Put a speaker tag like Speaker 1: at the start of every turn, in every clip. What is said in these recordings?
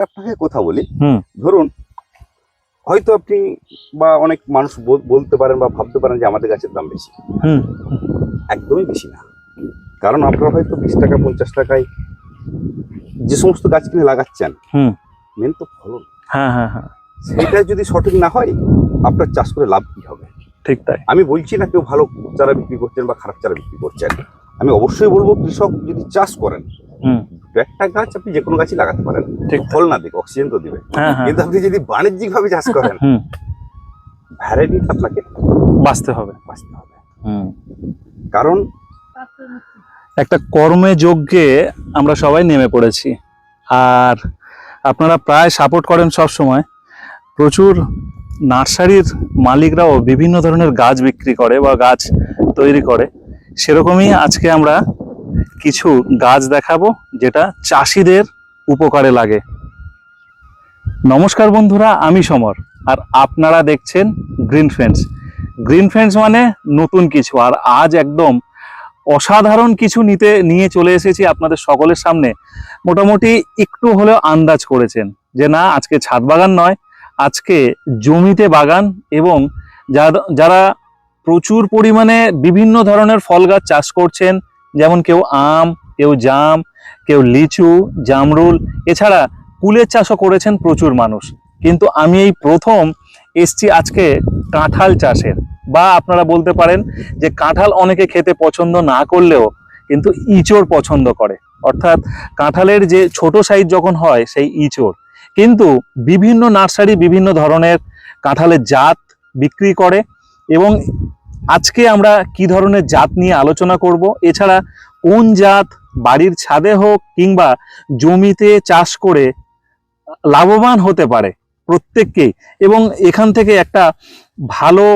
Speaker 1: আপনাকে কথা বলি।
Speaker 2: হুম।
Speaker 1: ধরুন হয়তো আপনি বা অনেক মানুষ বলতে পারেন বা ভাবতে পারেন যে আমাদের গাছের দাম বেশি।
Speaker 2: হুম।
Speaker 1: একদমই বেশি না। কারণ আপনারা হয়তো বিশ টাকা পঞ্চাশ টাকায় যে সমস্ত গাছ কিনে লাগাচ্ছেন মেন তো ফলন।
Speaker 2: হ্যাঁ হ্যাঁ হ্যাঁ।
Speaker 1: সেটা যদি সঠিক না হয় আপনার চাষ করে লাভ কি হবে?
Speaker 2: ঠিক তাই।
Speaker 1: আমি বলছি না কেউ ভালো চারা বিক্রি করছেন বা খারাপ চারা বিক্রি করছেন। আমি অবশ্যই বলব কৃষক যদি চাষ করেন
Speaker 2: হুম।
Speaker 1: একটা গাছ আপনি যে কোনো গাছই লাগাতে পারেন
Speaker 2: ঠিক।
Speaker 1: ফল না দিক অক্সিজেন তো দিবে।
Speaker 2: হ্যাঁ হ্যাঁ।
Speaker 1: কিন্তু আপনি যদি বাণিজ্যিক ভাবে চাষ করেন
Speaker 2: হুম।
Speaker 1: ভ্যারাইটি আপনাকে
Speaker 2: বাঁচতে হবে।
Speaker 1: বাঁচতে হবে।
Speaker 2: হুম।
Speaker 1: কারণ
Speaker 2: একটা কর্মে যজ্ঞে আমরা সবাই নেমে পড়েছি। আর আপনারা প্রায় সাপোর্ট করেন সব সময় প্রচুর নার্সারির মালিকরাও বিভিন্ন ধরনের গাছ বিক্রি করে বা গাছ তৈরি করে। সেরকমই আজকে আমরা কিছু গাছ দেখাবো যেটা চাষিদের উপকারে লাগে। নমস্কার বন্ধুরা, আমি সমর আর আপনারা দেখছেন গ্রিন ফ্রেন্ডস। গ্রিন ফ্রেন্ডস মানে নতুন কিছু আর আজ একদম অসাধারণ কিছু নিতে, নিয়ে চলে এসেছি আপনাদের সকলের সামনে। মোটামুটি একটু হলেও আন্দাজ করেছেন যে না, আজকে ছাদ বাগান নয়, আজকে জমিতে বাগান এবং যারা যারা প্রচুর পরিমাণে বিভিন্ন ধরনের ফল গাছ চাষ করছেন, যেমন কেউ আম, কেউ জাম, কেউ লিচু, জামরুল, এছাড়া কুলের চাষও করেছেন প্রচুর মানুষ। কিন্তু আমি এই প্রথম এসছি আজকে কাঁঠাল চাষের। বা আপনারা বলতে পারেন যে কাঁঠাল অনেকে খেতে পছন্দ না করলেও কিন্তু ইচড় পছন্দ করে। অর্থাৎ কাঁঠালের যে ছোট সাইজ যখন হয় সেই ইচড়। কিন্তু বিভিন্ন নার্সারি বিভিন্ন ধরনের কাঁঠালের জাত বিক্রি করে। এবং আজকে আমরা কি ধরনের জাত নিয়ে আলোচনা করব? এছাড়া কোন জাত বাড়ির ছাদে হোক কিংবা জমিতে চাষ করে লাভবান হতে পারে প্রত্যেককেই এবং এখান থেকে একটা ভালো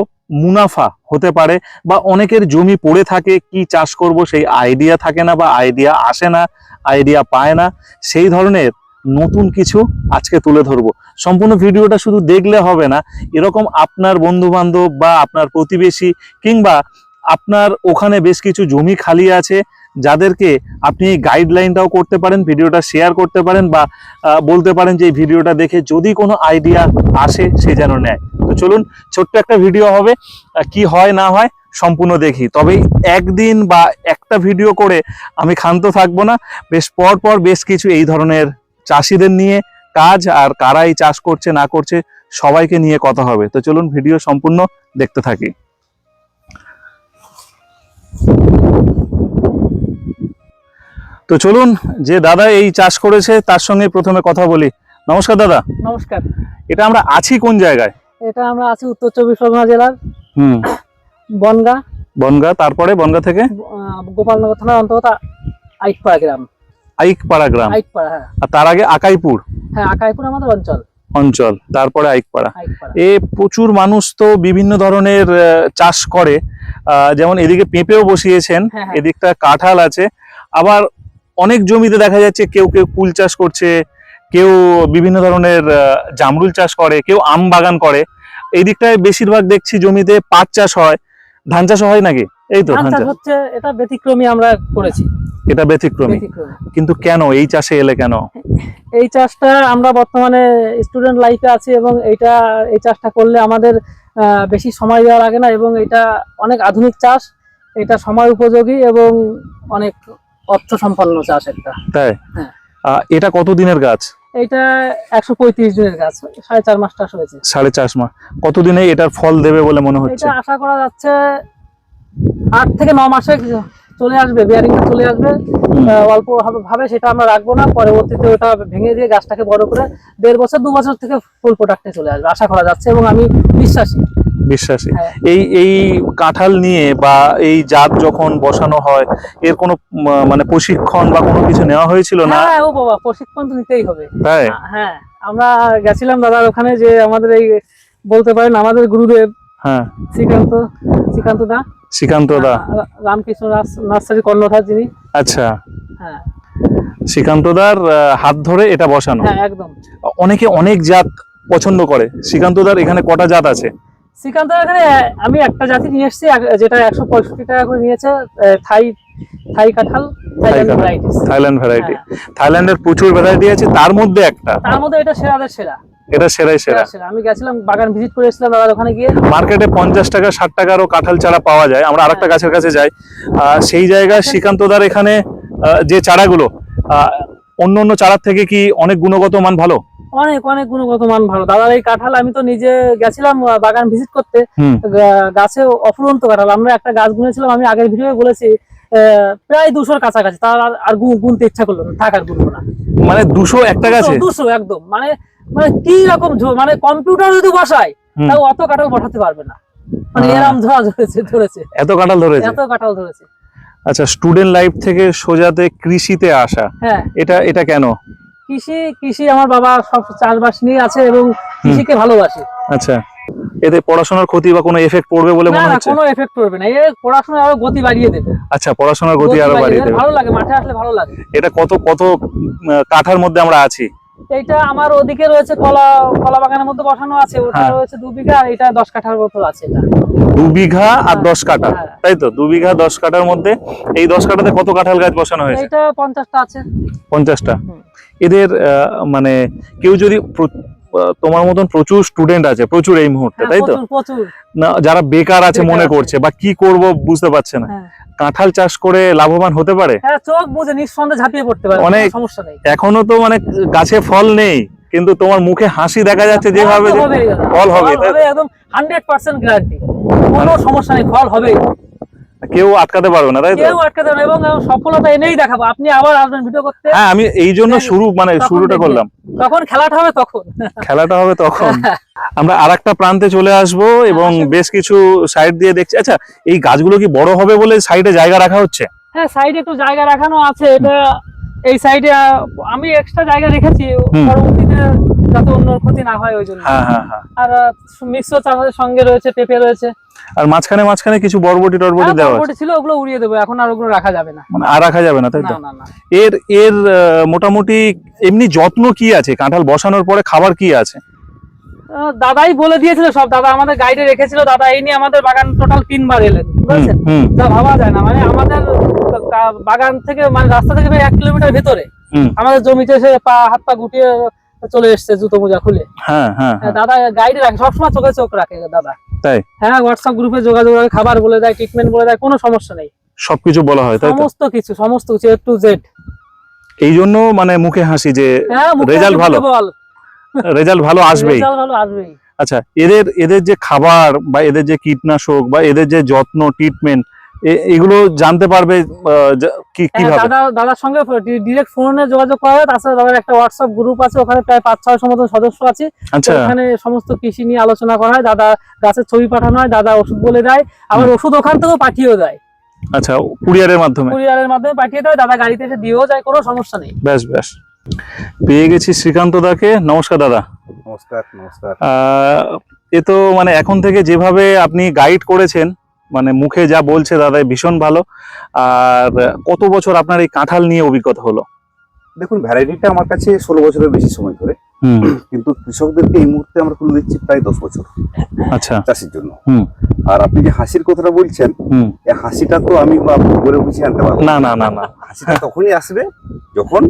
Speaker 2: মুনাফা হতে পারে বা অনেকের জমি পড়ে থাকে, কি চাষ করব সেই আইডিয়া থাকে না বা আইডিয়া আসে না, আইডিয়া পায় না, সেই ধরনের নতুন কিছু আজকে তুলে ধরবো। সম্পূর্ণ ভিডিওটা শুধু দেখলে হবে না, এরকম আপনার বন্ধু বান্ধব বা আপনার প্রতিবেশী কিংবা আপনার ওখানে বেশ কিছু জমি খালি আছে, যাদেরকে আপনি এই গাইডলাইনটাও করতে পারেন, ভিডিওটা শেয়ার করতে পারেন বা বলতে পারেন যে এই ভিডিওটা দেখে যদি কোনো আইডিয়া আসে, সে যেন নেয়। তো চলুন, ছোট্ট একটা ভিডিও হবে কি হয় না হয় সম্পূর্ণ দেখি। তবে একদিন বা একটা ভিডিও করে আমি ক্ষান্ত থাকব না, বেশ পর পর বেশ কিছু এই ধরনের চাষিদের নিয়ে কাজ আর কারা এই চাষ করছে না করছে সবাইকে নিয়ে কথা হবে। তো চলুন ভিডিও সম্পূর্ণ দেখতে থাকি। তো চলুন যে দাদা এই চাষ করেছে তার সঙ্গে প্রথমে কথা বলি। নমস্কার দাদা।
Speaker 3: নমস্কার।
Speaker 2: এটা আমরা আছি কোন জায়গায়?
Speaker 3: এটা আমরা আছি উত্তর চব্বিশ পরগনা জেলার
Speaker 2: হুম।
Speaker 3: বনগা।
Speaker 2: বনগা তারপরে বনগা থেকে?
Speaker 3: গোপালনগর থানার অন্তর্গত আইকপাড়া গ্রাম।
Speaker 2: আইকপাড়া গ্রাম।
Speaker 3: আইকপাড়া হ্যাঁ।
Speaker 2: আর তার আগে আকাইপুর।
Speaker 3: হ্যাঁ আকাইপুর আমাদের অঞ্চল।
Speaker 2: অঞ্চল তারপরে আইকপাড়া। এ প্রচুর মানুষ তো বিভিন্ন ধরনের চাষ করে। যেমন এদিকে পেঁপেও বসিয়েছেন
Speaker 3: হ্যাঁ, হ্যাঁ।
Speaker 2: এদিকটা কাঁঠাল আছে। আবার অনেক জমিতে দেখা যাচ্ছে কেউ কেউ কুল চাষ করছে কেউ বিভিন্ন ধরনের জামরুল চাষ করে কেউ আম বাগান করে। এই দিকটায় বেশিরভাগ দেখছি জমিতে পাট চাষ হয়। ধান চাষ হয় নাকি? এই তো
Speaker 3: ধান চাষ হচ্ছে এটা ব্যতিক্রমী আমরা করেছি।
Speaker 2: এটা ব্যতিক্রমী। কিন্তু কেন এই চাষে এলে কেন?
Speaker 3: এই চাষটা আমরা বর্তমানে স্টুডেন্ট লাইফে আছি এবং এইটা এই চাষটা করলে আমাদের বেশি সময় দেওয়া লাগে না এবং এটা অনেক আধুনিক চাষ। এটা সময় উপযোগী এবং অনেক অর্থ সম্পন্ন চাষ একটা।
Speaker 2: তাই?
Speaker 3: হ্যাঁ।
Speaker 2: এটা কত দিনের গাছ?
Speaker 3: এইটা একশো পঁয়ত্রিশ দিনের গাছ সাড়ে চার মাস চাষ হয়েছে।
Speaker 2: সাড়ে চার মাস। কতদিনে এটার ফল দেবে বলে মনে হচ্ছে?
Speaker 3: এটা আশা করা যাচ্ছে আট থেকে ন মাসে চলে আসবে বিয়ারিংটা চলে আসবে। অল্প ভাবে- সেটা আমরা রাখব না পরবর্তীতে ওটা ভেঙে দিয়ে গাছটাকে বড় করে দেড় বছর দু বছর থেকে ফুল প্রোডাক্টে চলে আসবে আশা করা যাচ্ছে এবং আমি বিশ্বাসী।
Speaker 2: বিশ্বাসী।
Speaker 3: হ্যাঁ।
Speaker 2: এই এই কাঁঠাল নিয়ে বা এই জাত যখন বসানো হয় এর কোনো মানে প্রশিক্ষণ বা কোনো কিছু নেওয়া হয়েছিল না?
Speaker 3: হ্যাঁ ও বাবা প্রশিক্ষণ তো নিতেই হবে।
Speaker 2: তাই?
Speaker 3: হ্যাঁ আমরা গেছিলাম দাদার ওখানে যে আমাদের এই বলতে পারেন আমাদের গুরুদেব
Speaker 2: হ্যাঁ।
Speaker 3: শ্রীকান্ত শ্রীকান্ত দা।
Speaker 2: শ্রীকান্ত দা?
Speaker 3: রামকৃষ্ণ নার্স- নার্সারি কর্ণধার যিনি।
Speaker 2: আচ্ছা।
Speaker 3: হ্যাঁ।
Speaker 2: শ্রীকান্ত দার আহ, হাত ধরে এটা বসানো।
Speaker 3: হ্যাঁ একদম।
Speaker 2: অনেকে অনেক জাত পছন্দ করে। শ্রীকান্ত দার এখানে কটা জাত আছে?
Speaker 3: শ্রীকান্ত এখানে আমি একটা জাতি নিয়ে এসেছি যেটা একশো পঁয়ষট্টি টাকা করে নিয়েছে থাই থাই কাঁঠাল থাইল্যান্ড
Speaker 2: ভ্যারাইটি
Speaker 3: হ্যাঁ।
Speaker 2: থাইল্যান্ডের প্রচুর ভ্যারাইটি আছে তার মধ্যে একটা।
Speaker 3: তার মধ্যে এটা সেরাদের সেরা।
Speaker 2: এটা সেরাই সেরা।
Speaker 3: আমি গেছিলাম বাগান ভিজিট করে এসেছিলাম দাদার ওখানে গিয়ে।
Speaker 2: মার্কেটে পঞ্চাশ টাকা ষাট টাকারও কাঁঠাল চারা পাওয়া যায়। আমরা আরেকটা গাছের কাছে যাই। সেই জায়গায় শ্রীকান্তদার এখানে যে চারাগুলো অন্য অন্য চারার থেকে কি অনেক গুণগত মান ভালো?
Speaker 3: অনেক অনেক গুণগত মান ভালো। দাদার এই কাঁঠাল আমি তো নিজে গেছিলাম বাগান ভিজিট করতে। গাছে অফুরন্ত কাঁঠাল। আমরা একটা গাছ গুনেছিলাম আমি আগের ভিডিও বলেছি প্রায় দুশোর কাছাকাছি। তার আর- গুনতে ইচ্ছা করল না থাক আর গুনবো না।
Speaker 2: মানে দুশো একটা গাছে?
Speaker 3: দুশো একদম। মানে মানে কি রকম মানে কম্পিউটার যদি বসায় তাও অত কাঁঠাল বসাতে পারবে না। মানে
Speaker 2: হ্যাঁ।
Speaker 3: এরম ধরা ধরেছে ধরেছে।
Speaker 2: এত কাঁঠাল ধরেছে?
Speaker 3: এত কাঁঠাল ধরেছে।
Speaker 2: আচ্ছা স্টুডেন্ট লাইফ থেকে সোজাতে কৃষিতে আসা
Speaker 3: হ্যাঁ।
Speaker 2: এটা এটা কেন?
Speaker 3: কৃষি কৃষি আমার বাবা সব চাষবাস নিয়ে আছে এবং কৃষিকে ভালোবাসে।
Speaker 2: আচ্ছা। এতে পড়াশোনার ক্ষতি বা কোনো এফেক্ট পড়বে বলে মনে
Speaker 3: না
Speaker 2: হচ্ছে?
Speaker 3: কোনো এফেক্ট পড়বে না। এ পড়াশোনা আরও গতি বাড়িয়ে দেবে।
Speaker 2: আচ্ছা পড়াশোনার গতি আরও বাড়িয়ে
Speaker 3: দেবে। ভালো লাগে মাঠে আসলে ভালো লাগে।
Speaker 2: এটা কত কত কাঠার মধ্যে আমরা আছি?
Speaker 3: এইটা আমার ওদিকে রয়েছে কলা কলা বাগানের মধ্যে বসানো আছে। ওটা
Speaker 2: হ্যাঁ।
Speaker 3: রয়েছে দু বিঘা আর এটা দশ কাঠার মতো আছে এটা।
Speaker 2: দু বিঘা আর দশ কাঠা
Speaker 3: হ্যাঁ।
Speaker 2: তাই তো? দু বিঘা দশ কাঠার মধ্যে এই দশ কাঠাতে কত কাঁঠাল গাছ বসানো হয়েছে?
Speaker 3: এইটা পঞ্চাশটা আছে।
Speaker 2: পঞ্চাশটা। এদের মানে কেউ যদি তোমার মতন প্রচুর স্টুডেন্ট আছে প্রচুর এই মুহূর্তে
Speaker 3: হ্যাঁ,
Speaker 2: তাই তো? না যারা বেকার আছে মনে করছে বা কি করব বুঝতে পারছে না।
Speaker 3: হ্যাঁ।
Speaker 2: কাঁঠাল চাষ করে লাভবান হতে পারে?
Speaker 3: হ্যাঁ চোখ বুঝে নিঃসন্দেহে ঝাঁপিয়ে পড়তে পারে
Speaker 2: অনেক-
Speaker 3: সমস্যা নেই।
Speaker 2: এখনও তো মানে গাছে ফল নেই কিন্তু তোমার মুখে হাসি দেখা যাচ্ছে যেভাবে
Speaker 3: ফল
Speaker 2: হবে,
Speaker 3: একদম হান্ড্রেড পার্সেন্ট গ্যারান্টি কোনো সমস্যা নেই ফল হবেই।
Speaker 2: কেউ আটকাতে পারবে না তাই তো?
Speaker 3: কেউ আটকাতে পারবে এবং সফলতা এনেই দেখাবো। আপনি আবার আসবেন ভিডিও করতে।
Speaker 2: হ্যাঁ আমি এই জন্য শুরু মানে শুরুটা করলাম।
Speaker 3: তখন খেলাটা হবে তখন।
Speaker 2: খেলাটা হবে তখন। আমরা আর একটা প্রান্তে চলে আসব এবং বেশ কিছু সাইড দিয়ে দেখছি। আচ্ছা এই গাছগুলো কি বড় হবে বলে সাইডে জায়গা রাখা হচ্ছে?
Speaker 3: হ্যাঁ সাইডে একটু জায়গা রাখানো আছে। এটা এই সাইডে আমি এক্সট্রা জায়গা রেখেছি। পরবর্তীতে যাতে অন্য ক্ষতি না হয় ওই জন্য।
Speaker 2: হ্যাঁ হ্যাঁ হ্যাঁ।
Speaker 3: আর মিশ্র সঙ্গে রয়েছে পেঁপে রয়েছে।
Speaker 2: আর মাঝখানে মাঝখানে কিছু বরবটি টরবটি দেওয়া
Speaker 3: বরবটি ছিল ওগুলো উড়িয়ে দেবো এখন আর ওগুলো রাখা যাবে না।
Speaker 2: মানে আর রাখা যাবে না তাই তো? এর এর মোটামুটি এমনি যত্ন কি আছে? কাঁঠাল বসানোর পরে খাবার কি আছে?
Speaker 3: দাদাই বলে দিয়েছিল সব দাদা আমাদের গাইডে রেখেছিল দাদা এই নিয়ে আমাদের বাগান টোটাল তিনবার এলেন বুঝেছেন? যা ভাবা যায় না মানে আমাদের বাগান থেকে মানে রাস্তা থেকে প্রায় এক কিলোমিটার ভেতরে আমাদের জমিতে এসে পা হাত পা গুটিয়ে চলে এসছে জুতো মোজা খুলে।
Speaker 2: হ্যাঁ হ্যাঁ হ্যাঁ।
Speaker 3: দাদা গাইডে রাখে সবসময় চোখে চোখ রাখে দাদা।
Speaker 2: তাই?
Speaker 3: হ্যাঁ হোয়াটসঅ্যাপ গ্রুপে যোগাযোগ রাখে খাবার বলে দেয় ট্রিটমেন্ট বলে দেয় কোনো সমস্যা নেই।
Speaker 2: সবকিছু বলা হয় তাই
Speaker 3: সমস্ত কিছু সমস্ত কিছু এ টু জেড
Speaker 2: এই জন্য মানে মুখে হাসি যে
Speaker 3: হ্যাঁ মুখে
Speaker 2: ভালো। রেজাল্ট ভালো আসবেই।
Speaker 3: রেজাল্ট ভালো আসবেই।
Speaker 2: আচ্ছা এদের এদের যে খাবার বা এদের যে কীটনাশক বা এদের যে যত্ন ট্রিটমেন্ট এগুলো জানতে পারবে আহ, কি
Speaker 3: হ্যাঁ,
Speaker 2: কীভাবে?
Speaker 3: দাদা দাদার সঙ্গে ডিরেক্ট ফোনে যোগাযোগ করা হয়। তাছাড়া দাদার একটা হোয়াটসঅ্যাপ গ্রুপ আছে ওখানে প্রায় পাঁচ ছয়শো মতো সদস্য আছে।
Speaker 2: আচ্ছা।
Speaker 3: ওখানে সমস্ত কৃষি নিয়ে আলোচনা করা হয়। দাদা গাছের ছবি পাঠানো হয় দাদা ওষুধ বলে দেয়। আবার ওষুধ ওখান থেকেও পাঠিয়েও দেয়।
Speaker 2: আচ্ছা কুরিয়ারের মাধ্যমে?
Speaker 3: কুরিয়ারের মাধ্যমে পাঠিয়ে দেয়। দাদা গাড়িতে এসে দিয়েও যায় কোনো সমস্যা নেই।
Speaker 2: ব্যাস ব্যাস। পেয়ে গেছি শ্রীকান্ত দাকে। নমস্কার দাদা।
Speaker 1: নমস্কার নমস্কার।
Speaker 2: আহ, এ তো মানে এখন থেকে যেভাবে আপনি গাইড করেছেন মানে মুখে যা বলছে দাদা ভীষণ ভালো। আর কত বছর আপনার এই কাঁঠাল নিয়ে অভিজ্ঞতা হলো?
Speaker 1: দেখুন ভ্যারাইটিটা আমার কাছে ষোলো বছরের বেশি সময় ধরে। কিন্তু কৃষকদেরকে এই মুহূর্তে আমরা তুলে দিচ্ছি প্রায় দশ বছর
Speaker 2: আচ্ছা।
Speaker 1: চাষির জন্য। আর আপনি যে হাসির কথাটা বলছেন হাসিটা তো আমি বলে বুঝিয়ে আনতে পারব
Speaker 2: না। না না না
Speaker 1: হাসিটা তখনই আসবে যখন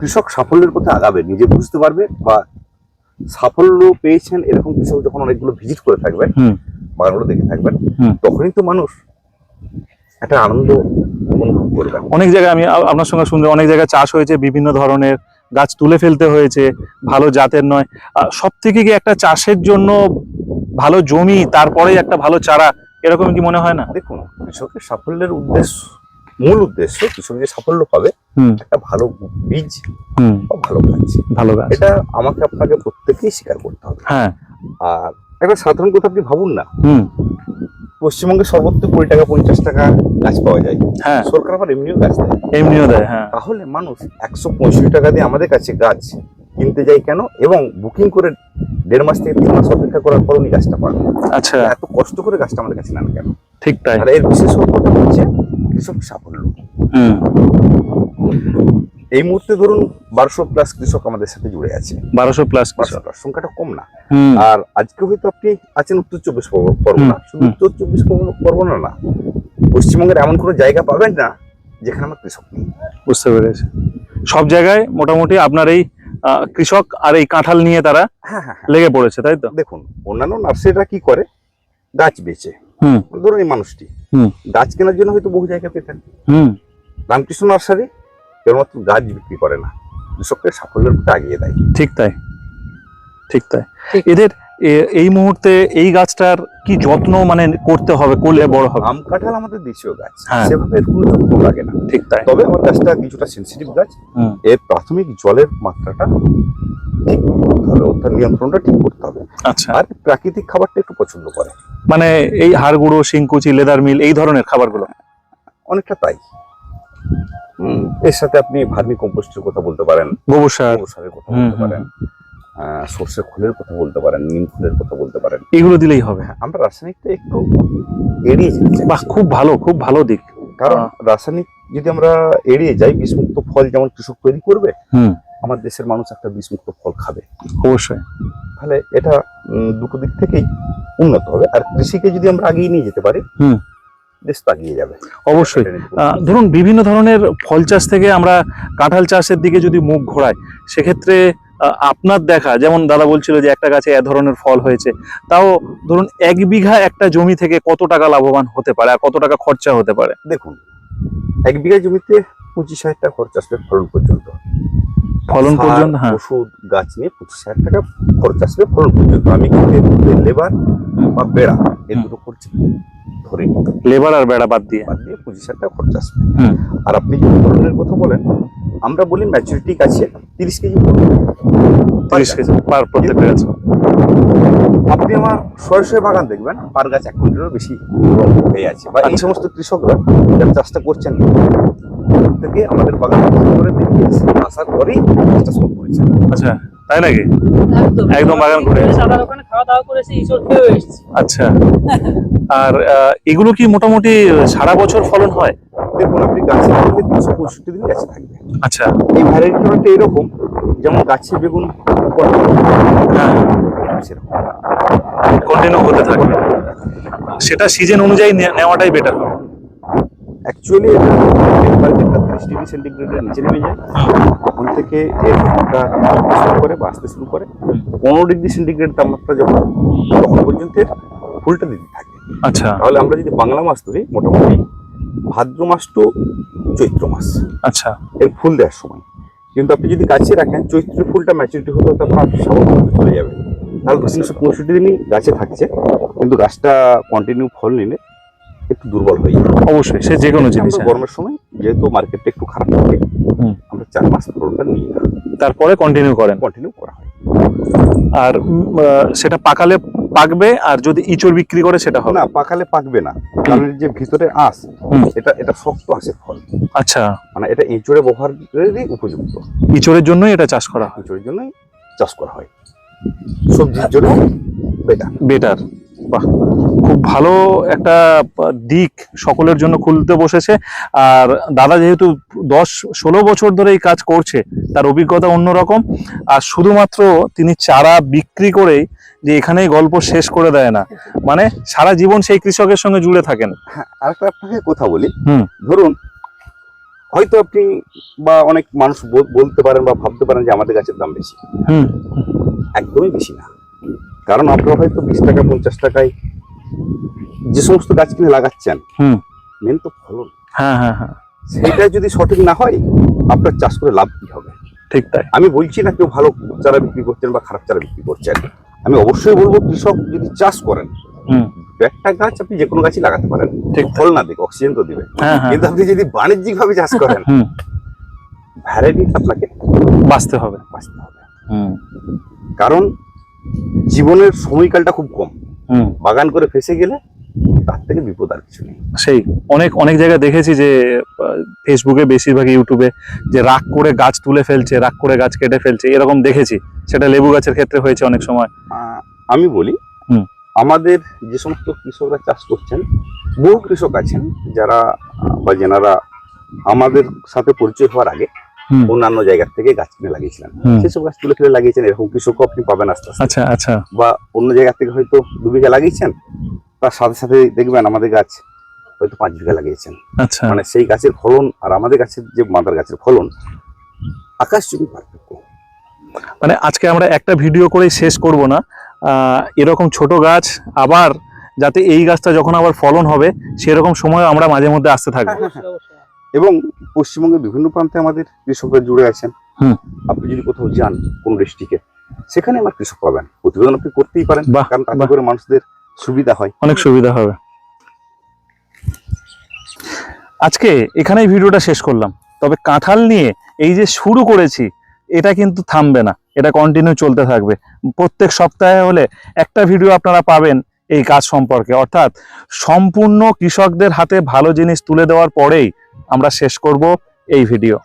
Speaker 1: কৃষক সাফল্যের পথে আগাবে নিজে বুঝতে পারবে বা সাফল্য পেয়েছেন এরকম কৃষক যখন অনেকগুলো ভিজিট করে থাকবেন
Speaker 2: হুম।
Speaker 1: বাগানগুলো দেখে থাকবেন তখনই তো মানুষ একটা আনন্দ অনুভব করবে।
Speaker 2: অনেক জায়গায় আমি আপনার সঙ্গে শুনতে অনেক জায়গায় চাষ হয়েছে বিভিন্ন ধরনের গাছ তুলে ফেলতে হয়েছে ভালো জাতের নয়। সব থেকে কি একটা চাষের জন্য ভালো জমি তারপরেই একটা ভালো চারা এরকম কি মনে হয় না?
Speaker 1: দেখুন কৃষকের সাফল্যের উদ্দেশ্য মূল উদ্দেশ্য কৃষক যে সাফল্য পাবে একটা ভালো বীজ ভালো গাছ।
Speaker 2: ভালো গাছ।
Speaker 1: এটা আমাকে আপনাকে প্রত্যেকেই স্বীকার করতে হবে।
Speaker 2: হ্যাঁ।
Speaker 1: আর একটা সাধারণ কথা আপনি ভাবুন না।
Speaker 2: হুম।
Speaker 1: পশ্চিমবঙ্গে সর্বত্র কুড়ি টাকা পঞ্চাশ টাকা গাছ পাওয়া যায়।
Speaker 2: হ্যাঁ।
Speaker 1: সরকার আবার এমনিও গাছ দেয়।
Speaker 2: এমনিও দেয় হ্যাঁ।
Speaker 1: তাহলে মানুষ একশো পঁয়ষট্টি টাকা দিয়ে আমাদের কাছে গাছ কিনতে যায় কেন? এবং বুকিং করে দেড় মাস থেকে তিন মাস অপেক্ষা করার পর উনি গাছটা পান।
Speaker 2: আচ্ছা।
Speaker 1: এত কষ্ট করে গাছটা আমাদের কাছে নেন কেন?
Speaker 2: ঠিক তাই।
Speaker 1: আর এর বিশেষত্বটা হচ্ছে কৃষক সাফল্য।
Speaker 2: হুম।
Speaker 1: এই মুহূর্তে ধরুন বারোশো প্লাস কৃষক আমাদের সাথে জুড়ে আছে।
Speaker 2: বারোশো প্লাস
Speaker 1: প্লাস সংখ্যাটা কম না। আর আজকে হয়তো আপনি আছেন উত্তর চব্বিশ পরগ- পরগনা। শুধু উত্তর চব্বিশ পরগ- পরগনা না পশ্চিমবঙ্গের এমন কোনো জায়গা পাবেন না যেখানে আমার কৃষক নেই।
Speaker 2: বুঝতে পেরেছি। সব জায়গায় মোটামুটি আপনার এই কৃষক আর এই কাঁঠাল নিয়ে তারা
Speaker 1: হ্যাঁ হ্যাঁ।
Speaker 2: লেগে পড়েছে তাই তো?
Speaker 1: দেখুন অন্যান্য নার্সারিরা কি করে? গাছ বেচে।
Speaker 2: হুম।
Speaker 1: ধরুন এই মানুষটি।
Speaker 2: হুম।
Speaker 1: গাছ কেনার জন্য হয়তো বহু জায়গা পেতেন।
Speaker 2: হুম।
Speaker 1: রামকৃষ্ণ নার্সারি কেবলমাত্র গাছ বিক্রি করে না কৃষককে সাফল্যের পথে আগিয়ে দেয়।
Speaker 2: ঠিক তাই ঠিক তাই। এদের এই মুহূর্তে এই গাছটার কি যত্ন মানে করতে হবে করলে বড় হবে?
Speaker 1: আম কাঁঠাল আমাদের দেশীয় গাছ
Speaker 2: হ্যাঁ।
Speaker 1: সেভাবে এর কোনো যত্ন লাগে না।
Speaker 2: ঠিক তাই।
Speaker 1: তবে আমার গাছটা কিছুটা সেন্সিটিভ গাছ।
Speaker 2: হুম।
Speaker 1: এর প্রাথমিক জলের মাত্রাটা ঠিক করতে হবে অর্থাৎ নিয়ন্ত্রণটা ঠিক করতে হবে।
Speaker 2: আচ্ছা।
Speaker 1: আর প্রাকৃতিক খাবারটা একটু পছন্দ করে।
Speaker 2: মানে এই হাড়গুঁড়ো শিংকুচি লেদার মিল এই ধরনের খাবারগুলো?
Speaker 1: অনেকটা তাই। এর সাথে আপনি ভার্মি কম্পোস্টের কথা বলতে পারেন।
Speaker 2: গোবর সার।
Speaker 1: গোবর সারের কথা বলতে পারেন। আহ, সর্ষের খোলের কথা বলতে পারেন নিম খোলের কথা বলতে পারেন।
Speaker 2: এগুলো দিলেই হবে।
Speaker 1: হ্যাঁ, আমরা রাসায়নিকটা একটু এড়িয়ে যেতে
Speaker 2: বাহ খুব ভালো খুব ভালো দিক।
Speaker 1: কারণ রাসায়নিক যদি আমরা এড়িয়ে যাই বিষমুক্ত ফল যেমন কৃষক তৈরি করবে
Speaker 2: হুম।
Speaker 1: আমার দেশের মানুষ একটা বিষমুক্ত ফল খাবে।
Speaker 2: অবশ্যই।
Speaker 1: তাহলে এটা দুটো দিক থেকেই উন্নত হবে। আর কৃষিকে যদি আমরা আগিয়ে নিয়ে যেতে পারি
Speaker 2: হুম।
Speaker 1: দেশ তো যাবে।
Speaker 2: অবশ্যই। ধরুন বিভিন্ন ধরনের ফল চাষ থেকে আমরা কাঁঠাল চাষের দিকে যদি মুখ ঘোরাই সেক্ষেত্রে আপনার দেখা যেমন দাদা বলছিল যে একটা গাছে এ ধরনের ফল হয়েছে তাও ধরুন এক বিঘা একটা জমি থেকে কত টাকা লাভবান হতে পারে আর কত টাকা খরচা হতে পারে?
Speaker 1: দেখুন এক বিঘা জমিতে পঁচিশ হাজার টাকা খরচ আসবে ফলন পর্যন্ত।
Speaker 2: ফলন পর্যন্ত, হ্যাঁ।
Speaker 1: ওষুধ গাছ নিয়ে পঁচিশ হাজার টাকা খরচ আসবে ফলন পর্যন্ত। আমি কিন্তু লেবার বা বেড়া এই। দুটো খরচ ধরে।
Speaker 2: লেবার আর বেড়া বাদ দিয়ে।
Speaker 1: বাদ দিয়ে পঁচিশ হাজার টাকা খরচ আসবে। আর আপনি যদি ফলনের কথা বলেন আমরা বলি ম্যাচুরিটি গাছে তিরিশ কেজি
Speaker 2: তিরিশ কেজি পার প্রত্যেকটা গাছ।
Speaker 1: আপনি আমার শয়ে শয়ে বাগান দেখবেন পার গাছ এক কুইন্টালেরও বেশি হয়ে আছে। বা এই
Speaker 2: আচ্ছা।
Speaker 1: সমস্ত কৃষকরা যারা চাষটা করছেন থেকে আমাদের বাগান করে দেখে এসে আসার পরেই চাষটা শুরু করেছেন
Speaker 2: আচ্ছা তাই নাকি? একদম। বাগান করে। এসেছে।
Speaker 3: ওখানে খাওয়া দাওয়া করেছি ঈশ্বর খেয়েও এসেছি।
Speaker 2: আচ্ছা। আর এগুলো কি মোটামুটি সারা বছর ফলন হয়?
Speaker 1: দেখুন আপনি গাছে থাকলে তিনশো পঁয়ষট্টি দিন গাছে থাকবে।
Speaker 2: আচ্ছা।
Speaker 1: এই ভ্যারাইটিটা এরকম যেমন গাছে বেগুন
Speaker 2: হ্যাঁ
Speaker 1: সেরকম।
Speaker 2: কন্টিনিউ হতে থাকবে। সেটা সিজন অনুযায়ী নেওয়াটাই বেটার হবে।
Speaker 1: অ্যাকচুয়ালি টেম্পারেচারটা তিরিশ ডিগ্রি সেন্টিগ্রেডের নিচে নেমে যায়। তখন থেকে এর ফুলটা শুরু করে বাঁচতে শুরু করে। পনেরো ডিগ্রি সেন্টিগ্রেড তাপমাত্রা যখন তখন পর্যন্ত এর ফুলটা দিতে থাকে।
Speaker 2: আচ্ছা।
Speaker 1: তাহলে আমরা যদি বাংলা মাস ধরি মোটামুটি ভাদ্র মাস টু চৈত্র মাস।
Speaker 2: আচ্ছা।
Speaker 1: এর ফুল দেওয়ার সময়। কিন্তু আপনি যদি গাছে রাখেন চৈত্র ফুলটা ম্যাচুরিটি হতে হতে আপনার শ্রাবণ চলে যাবে। তাহলে তিনশো পঁয়ষট্টি দিনই গাছে থাকছে। কিন্তু গাছটা কন্টিনিউ ফল নিলে একটু দুর্বল হয়ে যাবে
Speaker 2: অবশ্যই সে যে কোনো জিনিস।
Speaker 1: গরমের সময় যেহেতু মার্কেটটা একটু খারাপ থাকে আমরা চার মাস ফলনটা নিই না।
Speaker 2: তারপরে কন্টিনিউ করেন।
Speaker 1: কন্টিনিউ করা হয়।
Speaker 2: আর সেটা পাকালে পাকবে আর যদি ইচড় বিক্রি করে সেটা হবে।
Speaker 1: না পাকালে পাকবে না। কারণ যে ভিতরে আঁশ এটা এটা শক্ত আসে ফল।
Speaker 2: আচ্ছা।
Speaker 1: মানে এটা এঁচড়ে ব্যবহারেরই উপযুক্ত।
Speaker 2: ইচড়ের জন্যই এটা চাষ করা হয়।
Speaker 1: এঁচড়ের জন্যই চাষ করা হয়। সবজির জন্য বেটা
Speaker 2: বেটার বাহ খুব ভালো একটা দিক সকলের জন্য খুলতে বসেছে। আর দাদা যেহেতু দশ ষোলো বছর ধরে এই কাজ করছে তার অভিজ্ঞতা অন্যরকম। আর শুধুমাত্র তিনি চারা বিক্রি করেই যে এখানেই গল্প শেষ করে দেয় না। মানে সারা জীবন সেই কৃষকের সঙ্গে জুড়ে থাকেন।
Speaker 1: হ্যাঁ আরেকটা আপনাকে কথা বলি।
Speaker 2: হুম।
Speaker 1: ধরুন হয়তো আপনি বা অনেক মানুষ বল- বলতে পারেন বা ভাবতে পারেন যে আমাদের গাছের দাম বেশি।
Speaker 2: হুম।
Speaker 1: একদমই বেশি না। কারণ আপনারা হয়তো বিশ টাকা পঞ্চাশ টাকায় যে সমস্ত গাছ কিনে লাগাচ্ছেন মেন তো ফলন।
Speaker 2: হ্যাঁ হ্যাঁ হ্যাঁ।
Speaker 1: সেটা যদি সঠিক না হয় আপনার চাষ করে লাভ কি হবে?
Speaker 2: ঠিক তাই।
Speaker 1: আমি বলছি না কেউ ভালো চারা বিক্রি করছেন বা খারাপ চারা বিক্রি করছেন। আমি অবশ্যই বলব কৃষক যদি চাষ করেন একটা গাছ আপনি যে কোনো গাছই লাগাতে পারেন।
Speaker 2: ঠিক
Speaker 1: ফল না দিক অক্সিজেন তো দিবে।
Speaker 2: হ্যাঁ হ্যাঁ।
Speaker 1: কিন্তু আপনি যদি বাণিজ্যিক ভাবে চাষ করেন ভ্যারাইটি আপনাকে
Speaker 2: বাঁচতে হবে।
Speaker 1: বাঁচতে হবে।
Speaker 2: হুম।
Speaker 1: কারণ জীবনের সময়কালটা খুব কম।
Speaker 2: হুম।
Speaker 1: বাগান করে ফেসে গেলে তার থেকে বিপদ আর কিছু নেই।
Speaker 2: সেই অনেক অনেক জায়গায় দেখেছি যে ফেসবুকে বেশিরভাগ ইউটিউবে যে রাগ করে গাছ তুলে ফেলছে রাগ করে গাছ কেটে ফেলছে এরকম দেখেছি। সেটা লেবু গাছের ক্ষেত্রে হয়েছে অনেক সময়।
Speaker 1: আমি বলি আমাদের যে সমস্ত কৃষকরা চাষ করছেন বহু কৃষক আছেন যারা বা যেনারা আমাদের সাথে পরিচয় হওয়ার আগে। অন্যান্য জায়গা থেকে গাছ কিনে লাগিয়েছিলেন। সেসব গাছ তুলে ফেলে লাগিয়েছেন এরকম কৃষকও আপনি পাবেন আস্তে আস্তে।
Speaker 2: আচ্ছা আচ্ছা।
Speaker 1: বা অন্য জায়গা থেকে হয়তো দু বিঘা লাগিয়েছেন তার সাথে সাথে দেখবেন আমাদের গাছ হয়তো পাঁচ বিঘা লাগিয়েছেন।
Speaker 2: আচ্ছা।
Speaker 1: মানে সেই গাছের ফলন আর আমাদের গাছের যে মাদার গাছের ফলন আকাশ চুপি পার্থক্য।
Speaker 2: মানে আজকে আমরা একটা ভিডিও করে শেষ করব না। আহ, এরকম ছোট গাছ আবার যাতে এই গাছটা যখন আবার ফলন হবে সেরকম সময় আমরা মাঝে মধ্যে আসতে থাকব।
Speaker 3: অবশ্যই, অবশ্যই।
Speaker 1: এবং পশ্চিমবঙ্গের বিভিন্ন প্রান্তে আমাদের কৃষকরা জুড়ে আছেন। আপনি যদি কোথাও যান কোন ডিস্ট্রিক্টে সেখানে আমার কৃষক পাবেন। প্রতিবেদন আপনি করতেই পারেন কারণ তাতে করে মানুষদের সুবিধা হয়।
Speaker 2: অনেক সুবিধা হবে। আজকে এখানেই ভিডিওটা শেষ করলাম। তবে কাঁঠাল নিয়ে এই যে শুরু করেছি এটা কিন্তু থামবে না। এটা কন্টিনিউ চলতে থাকবে। প্রত্যেক সপ্তাহে হলে একটা ভিডিও আপনারা পাবেন এই কাজ সম্পর্কে। অর্থাৎ সম্পূর্ণ কৃষকদের হাতে ভালো জিনিস তুলে দেওয়ার পরেই আমরা শেষ করব এই ভিডিও।